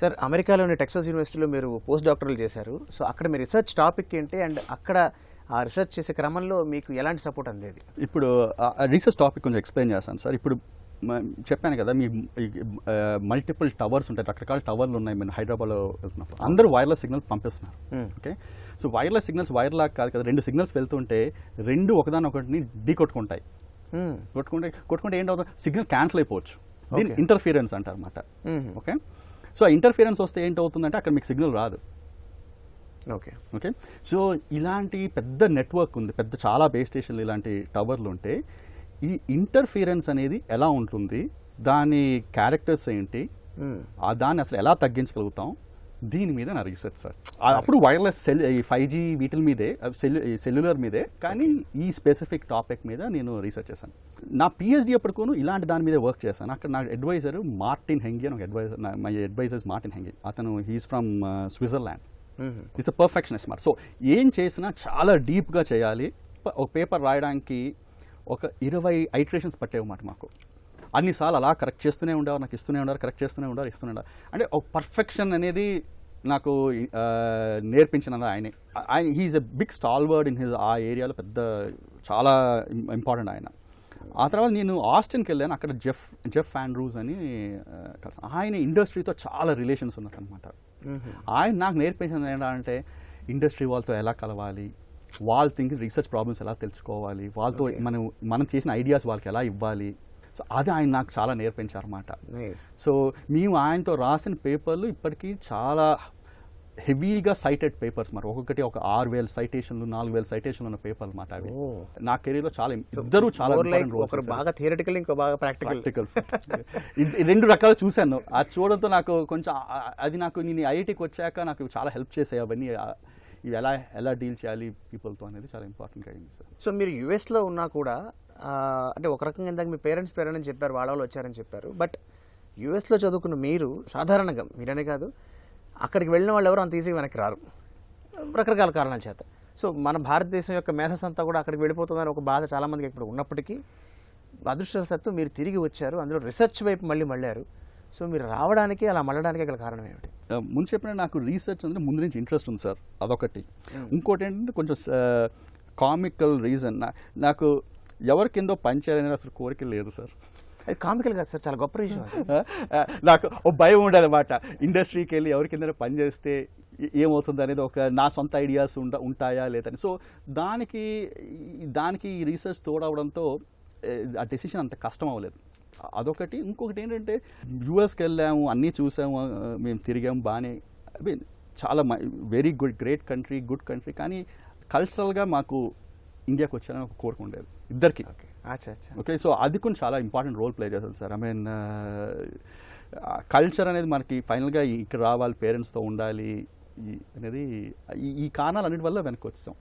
Sir అమెరికాలోని Texas యూనివర్సిటీలో మీరు పోస్ట్ డాక్టరల్ చేశారు. సో అక్కడ మీ రీసెర్చ్ టాపిక్ ఏంటి? అండ్ అక్కడ ఆ రీసెర్చ్ చేసే క్రమంలో మీకు ఎలాంటి సపోర్ట్ అందేది? ఇప్పుడు రీసెర్చ్ టాపిక్ కొంచెం ఎక్స్ప్లెయిన్ చేస్తాను సార్. ఇప్పుడు చెప్పాను కదా మీ మల్టిపుల్ టవర్స్ ఉంటాయి రకరకాల టవర్లు ఉన్నాయి మేము హైదరాబాద్లో వెళ్తున్నప్పుడు. అందరూ వైర్లెస్ సిగ్నల్ పంపిస్తున్నారు. Okay? So wireless signals wire లాగా కాదు కదా రెండు సిగ్నల్స్ వెళ్తుంటే రెండు ఒకదాని ఒకటిని ఢీ కొట్టుకుంటాయి. కొట్టుకుంటే కొట్టుకుంటే ఏంటవుతుంది సిగ్నల్ క్యాన్సిల్ అయిపోవచ్చు. దీన్ని Okay. ఇంటర్ఫియరెన్స్ అంటారు. ఓకే? సో ఇంటర్ఫియరెన్స్ వస్తే ఏంటవుతుందంటే అక్కడ మీకు సిగ్నల్ రాదు. ఓకే. ఓకే? సో ఇలాంటి పెద్ద నెట్వర్క్ ఉంది పెద్ద చాలా బేస్ స్టేషన్లు ఇలాంటి టవర్లు ఉంటే ఈ ఇంటర్ఫియరెన్స్ అనేది ఎలా ఉంటుంది దాని క్యారెక్టర్స్ ఏంటి. ఆ దాన్ని అసలు ఎలా తగ్గించగలుగుతాం దీని మీద నా రీసెర్చ్ సార్ అప్పుడు వైర్లెస్ సెల్ ఈ ఫైవ్ జీ వీటిల మీదే సెల్ సెల్యులర్ మీదే కానీ ఈ స్పెసిఫిక్ టాపిక్ మీద నేను రీసెర్చ్ చేశాను. నా పిహెచ్డి అప్పటికోను ఇలాంటి దాని మీద వర్క్ చేశాను. అక్కడ నా అడ్వైజర్ మార్టిన్ హెంగి అని ఒక advisor my advisors Martin Hengi అతను he's from Switzerland. It's a perfectionist మాట సో ఏం చేసినా చాలా డీప్గా చేయాలి. ఒక పేపర్ రాయడానికి ఒక ఇరవై ఐట్రేషన్స్ పట్టేవన్నమాట మాకు. అన్నిసార్లు అలా కరెక్ట్ చేస్తూనే ఉండేవారు నాకు ఇస్తూనే ఉండారు కరెక్ట్ చేస్తూనే ఉండారు ఇస్తూనే ఉండారు అంటే ఒక పర్ఫెక్షన్ అనేది నాకు నేర్పించినది ఆయనే ఆయన he's a big stalwart in his ఆ ఏరియాలో పెద్ద చాలా ఇంపార్టెంట్ ఆయన ఆ తర్వాత నేను ఆస్టిన్కి వెళ్ళాను అక్కడ జెఫ్ జెఫ్ ఆండ్రూస్ అని ఆ, కలిసాను. ఆయన ఇండస్ట్రీతో చాలా రిలేషన్స్ ఉన్నట్టు మ్మ్. ఆయన నాకు నేర్పించింది ఏంటంటే ఇండస్ట్రీ వాళ్ళతో ఎలా కలవాలి వాళ్ళ థింక్ రీసెర్చ్ ప్రాబ్లమ్స్ ఎలా తెలుసుకోవాలి వాళ్ళతో. మనం మనం చేసిన ఐడియాస్ వాళ్ళకి ఎలా ఇవ్వాలి సో అది ఆయన నాకు చాలా నేర్పించారన్నమాట. సో మేము ఆయనతో రాసిన పేపర్లు ఇప్పటికీ చాలా హెవీగా సైటెడ్ పేపర్స్ మరి. ఒక్కొక్కటి ఒక ఆరు వేల సైటేషన్లు నాలుగు వేల సైటేషన్లు ఉన్న పేపర్లు అన్నమాట అవి. నా కెరీర్లో చాలా ఇద్దరు చాలా ఒకరు. బాగా థియరిటికల్ ఇంకో బాగా ప్రాక్టికల్ రెండు రకాలు చూశాను. అది చూడడంతో నాకు కొంచెం అది నాకు నేను ఐఐటికి వచ్చాక నాకు చాలా హెల్ప్ చేసాయి అవన్నీ. ఇవి ఎలా ఎలా డీల్ చేయాలి పీపుల్తో అనేది చాలా ఇంపార్టెంట్ అయింది సార్ సో మీరు యుఎస్లో ఉన్నా కూడా అంటే ఒక రకంగా ఇందాక మీ పేరెంట్స్ పేరెంట్ అని చెప్పారు వాళ్ళ వాళ్ళు వచ్చారని చెప్పారు. బట్ యుఎస్లో చదువుకున్న మీరు సాధారణంగా మీరనే కాదు అక్కడికి వెళ్ళిన వాళ్ళు ఎవరు అంత ఈజీగా వెనక్కి రారు. రకరకాల కారణాల చేత. సో మన భారతదేశం యొక్క మేధస్ అంతా కూడా అక్కడికి వెళ్ళిపోతుందని ఒక బాధ చాలా మందికి ఇప్పుడు ఉన్నప్పటికీ అదృష్టవశాత్తు మీరు తిరిగి వచ్చారు అందులో రీసెర్చ్ వైపు మళ్ళీ మళ్ళారు. సో మీరు రావడానికి అలా మళ్ళడానికి గల కారణం ఏమిటి? ముందు చెప్పిన నాకు రీసెర్చ్ అంటే ముందు నుంచి ఇంట్రెస్ట్ ఉంది సార్ అదొకటి. ఇంకోటి ఏంటంటే కొంచెం కామికల్ రీజన్. నాకు ఎవరి కిందో పని చేయాలనేది అసలు కోరిక లేదు సార్. అది కామికల్ కాదు సార్. చాలా గొప్ప విషయం నాకు ఒక భయం ఉండదు అనమాట ఇండస్ట్రీకి వెళ్ళి ఎవరి కింద పని చేస్తే ఏమవుతుంది అనేది ఒక నా సొంత ఐడియాస్ ఉండ ఉంటాయా లేదని సో దానికి దానికి ఈ రీసెర్చ్ తోడవడంతో ఆ డెసిషన్ అంత కష్టం అవ్వలేదు. అదొకటి. ఇంకొకటి ఏంటంటే యూఎస్కి వెళ్ళాము అన్నీ చూసాము మేము తిరిగాము బాగానే. ఐ మీన్ చాలా very good great country good country కానీ కల్చరల్గా మాకు ఇండియాకి వచ్చారని ఒక కోరిక ఉండేది. ఇద్దరికి. ఓకే. సో అది కూడా చాలా ఇంపార్టెంట్ రోల్ ప్లే చేస్తుంది సార్. ఐ మీన్ కల్చర్ అనేది మనకి ఫైనల్గా ఇక్కడ రావాలి పేరెంట్స్తో ఉండాలి అనేది ఈ- ఈ కారణాలు అన్నిటి వల్ల వెనక్కి వచ్చాం.